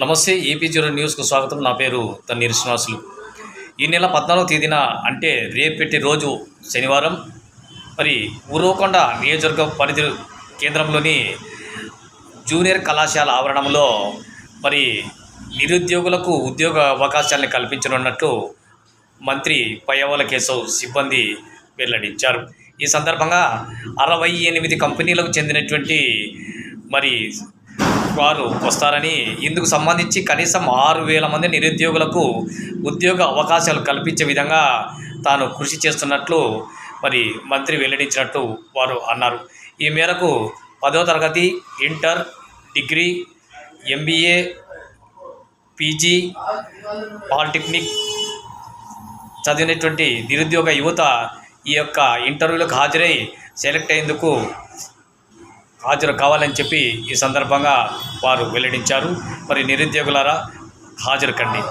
నమస్తే AP zero న్యూస్కు స్వాగతం. నా పేరు తన్నీర్ శ్రీనివాసులు. ఈ నెల పద్నాలుగో తేదీన అంటే రేపటి రోజు శనివారం మరి ఉరవకొండ నియోజకవర్గ పరిధి కేంద్రంలోని జూనియర్ కళాశాల ఆవరణంలో మరి నిరుద్యోగులకు ఉద్యోగ అవకాశాలను కల్పించనున్నట్టు మంత్రి పయ్యవల కేశవ్ సిబ్బంది వెల్లడించారు. ఈ సందర్భంగా అరవై ఎనిమిది కంపెనీలకు చెందినటువంటి మరి వారు వస్తారని ఇందుకు సంబంధించి కనీసం ఆరు వేల మంది నిరుద్యోగులకు ఉద్యోగ అవకాశాలు కల్పించే విధంగా తాను కృషి చేస్తున్నట్లు మరి మంత్రి వెల్లడించినట్టు వారు అన్నారు. ఈ మేరకు పదో తరగతి inter degree MBA PG polytechnic చదివినటువంటి నిరుద్యోగ యువత ఈ యొక్క ఇంటర్వ్యూలకు హాజరై సెలెక్ట్ అయ్యేందుకు హాజరు కావాలని చెప్పి ఈ సందర్భంగా వారు వెల్లడించారు. మరి నిరుద్యోగులారా హాజరు కండి.